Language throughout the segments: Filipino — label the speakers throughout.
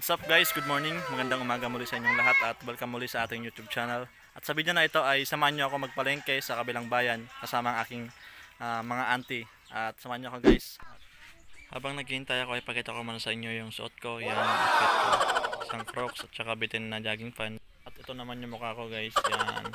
Speaker 1: What's up guys? Good morning. Magandang umaga muli sa inyong lahat at welcome muli sa ating YouTube channel. At sa video na ito ay samahan niyo ako magpalengke sa kabilang bayan kasama ang aking ah, mga auntie. At samahan niyo ako guys. Habang naghihintay ako ay pakita ko muna sa inyo yung suot ko. Yan, outfit ko. Isang crocs at saka bitin na jogging pants. At ito naman yung mukha ko guys. Yan.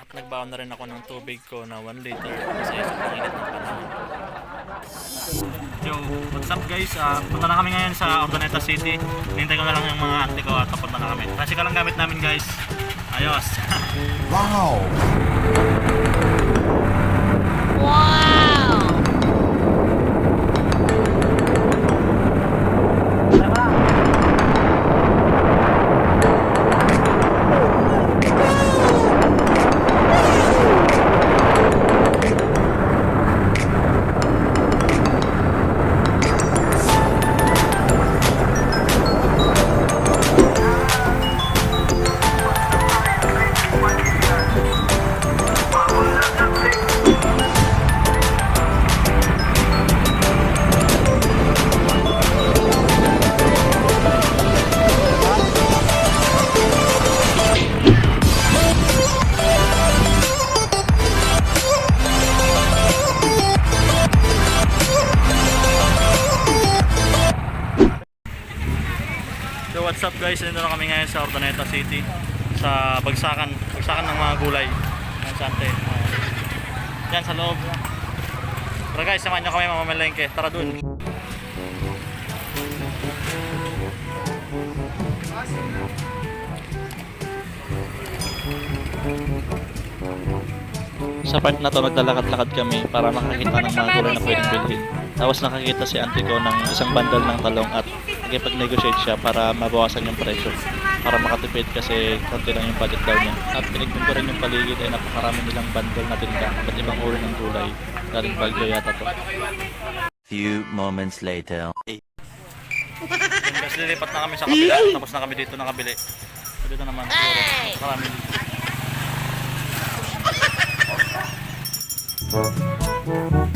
Speaker 1: At nagbaon na rin ako ng tubig ko na 1 liter kasi sa panginit ng panahon. Yo, what's up guys? Ah, punta na kami ngayon sa Urdaneta City. Hintay ko na lang yung mga auntie ko at papunta na kami. Tricycle lang gamit namin guys. Ayos.
Speaker 2: Wow!
Speaker 1: So what's up guys? Nandito na kami ngayon sa Urdaneta City. Sa bagsakan. Bagsakan ng mga gulay. Ang sante. Uh, yan sa loob. Tara guys, samahan nyo kami mamamalengke. Tara dun. Sa part na to, naglalakad-lakad kami para makakita ng mga gulay na pwedeng bilhin. Tapos nakakita si auntie ko ng isang bundle ng talong at nagipag-negotiate siya para mabawasan yung presyo. Para makatipid kasi konti lang yung budget daw niya. At pinignan ko rin yung paligid ay napakarami nilang bundle na tinda at ibang uri ng gulay. Galing Baguio yata to.
Speaker 3: Few moments later.
Speaker 1: Guys, lilipat na kami sa kabila. Tapos na kami dito nakabili. So dito naman siguro. Marami dito.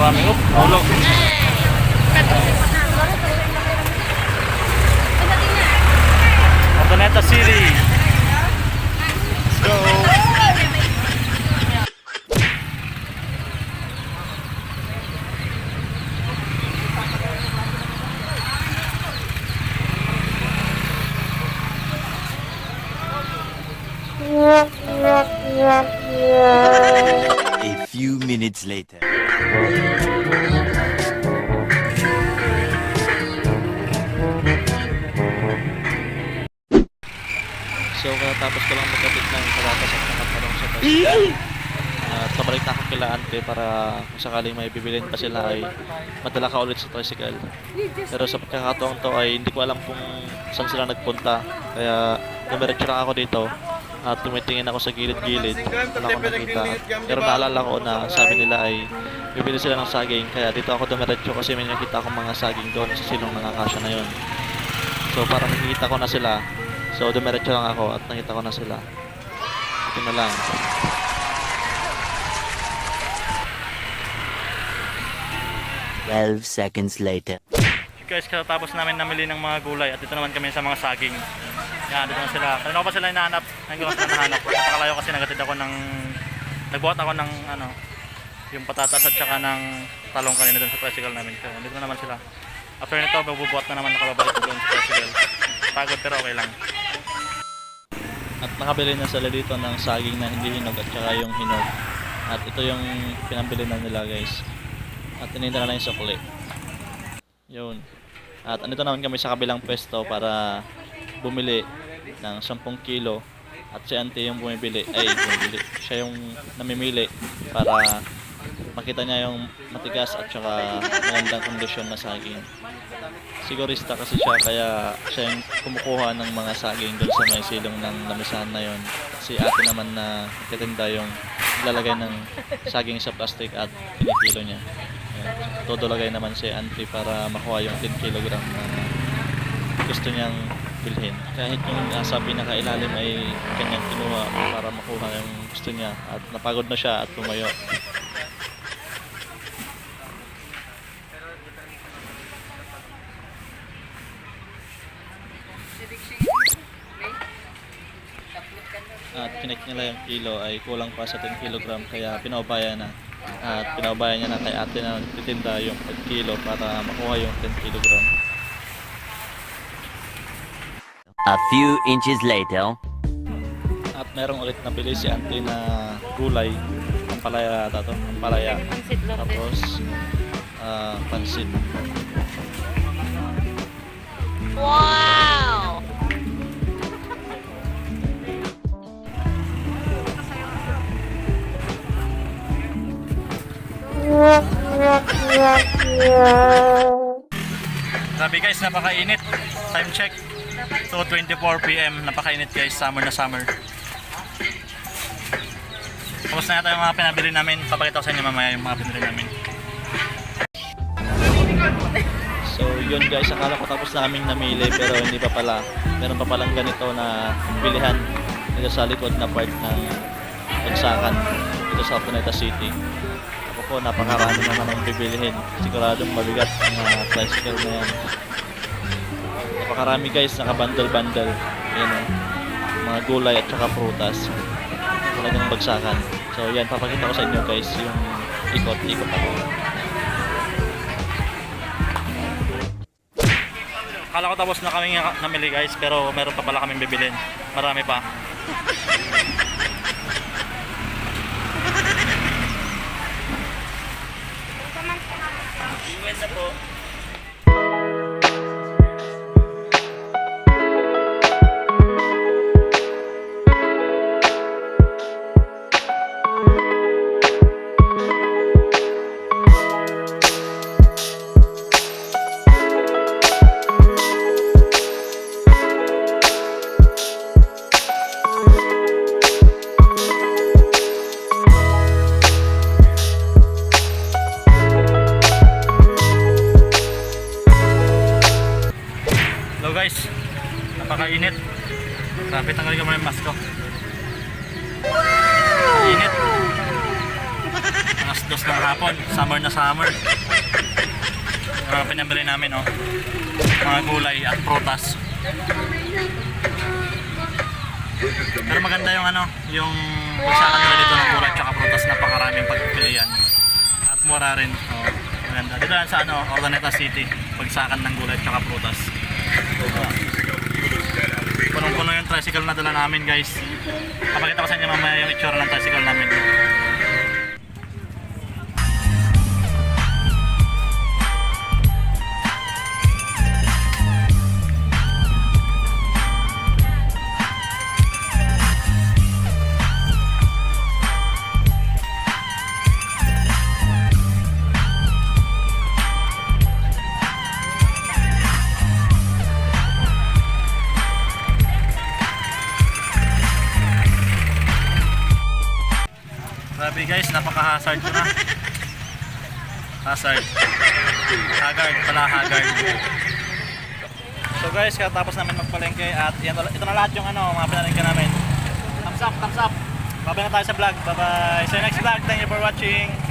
Speaker 1: Oh, Urdaneta City. Go.
Speaker 3: A few minutes later.
Speaker 1: So, katapos ko lang magkapit ng karatas at nakatarong sa tricycle. At pabalik na ako kila ante para kung sakaling may bibilin pa sila ay madala ka ulit sa tricycle. Pero sa pagkakataon to ay hindi ko alam kung saan sila nagpunta. Kaya dumiretso lang ako dito at tumitingin ako sa gilid-gilid. Wala akong nakita. Pero naalala ko na sabi nila ay bibili sila ng saging. Kaya dito ako dumiretso kasi may nakita akong mga saging doon sa silong ng akasya na yun. So parang nakikita ko na sila. So dumiretso lang ako at nakita ko na sila. Ito na lang.
Speaker 3: Twelve seconds later.
Speaker 1: Guys, katapos namin namili ng mga gulay at dito naman kami sa mga saging. Yan, dito na sila. Kanina ko pa sila hinahanap. Ngayon ko pa sila nahanap. Napakalayo kasi nagatid ako ng... Nagbuhat ako ng ano, yung patatas at saka ng talong kanina dun sa tricycle namin. So, dito na naman sila. After nito, magbubuhat na naman nakababalik ko dun sa tricycle. Pagod pero okay lang. At nakabili na sila dito ng saging na hindi hinog at saka yung hinog. At ito yung pinambili na nila guys. At tinita na lang yung sukli. Yun. At andito naman kami sa kabilang pwesto para bumili ng 10 kilo at si auntie yung bumibili ay bumibili siya yung namimili para makita niya yung matigas at saka magandang kondisyon na saging. Sigurista kasi siya kaya siya yung kumukuha ng mga saging doon sa may silong ng lamisahan na yon si ate naman na titinda yung lalagay ng saging sa plastic at kinikilo niya. Ayan. todo lagay naman si auntie para makuha yung 10 kilogram na gusto niyang bilhin. Kahit yung nasa pinakailalim ay kanyang kinuha para makuha yung gusto niya at napagod na siya at tumayo kinik nila yung kilo ay kulang pa sa 10 kilogram kaya pinaubayan na. At pinaubayan niya na kay ate na titinda yung 10 kilo para makuha yung 10 kilogram.
Speaker 3: A few inches later.
Speaker 1: at merong ulit nabili si auntie na gulay. Ang palaya ata to ang palaya. Tapos ah, pansit.
Speaker 2: Wow!
Speaker 1: Grabe guys, napakainit. Time check. 2.24pm. Napakainit guys. Summer na summer. Tapos na yata yung mga pinabili namin. Papakita ko sa inyo mamaya yung mga pinabili namin. So yun guys, akala ko tapos na kaming namili pero hindi pa pala. Meron pa palang ganito na bilihan dito sa likod na part ng Bagsakan dito sa Cuneta City. Ako po, napakarami naman ang bibilihin. Siguradong mabigat ang mga tricycle na yan. Napakarami guys, naka-bundle-bundle. Ayan o. Mga gulay at saka prutas. Talagang bagsakan. So yan, papakita ko sa inyo guys yung ikot-ikot ako. Akala ko tapos na kami namili guys, pero meron pa pala kaming bibilin. Marami pa. Iwan na po. Guys, napakainit. Grabe tanggalin ko muna yung mask ko. Init. Alas dos ng hapon, summer na summer. Mga pinabili namin oh. Mga gulay at prutas. Pero maganda yung ano, yung pagsakan nila dito ng gulay at saka prutas, napakaraming pagpilian. At mura rin. Oh, maganda. Dito lang sa ano, Ordaneta City, pagsakan ng gulay at saka prutas. Punong-puno yung tricycle na dala namin guys. Papakita ko sa inyo mamaya yung itsura ng tricycle namin. Ko na. Hazard. Haggard pala, haggard. So guys, katapos namin magpalengke at yan, ito na lahat yung ano, mga pinalengke namin. Thumbs up, thumbs up. Babay na tayo sa vlog. Bye bye. See you next vlog. Thank you for watching.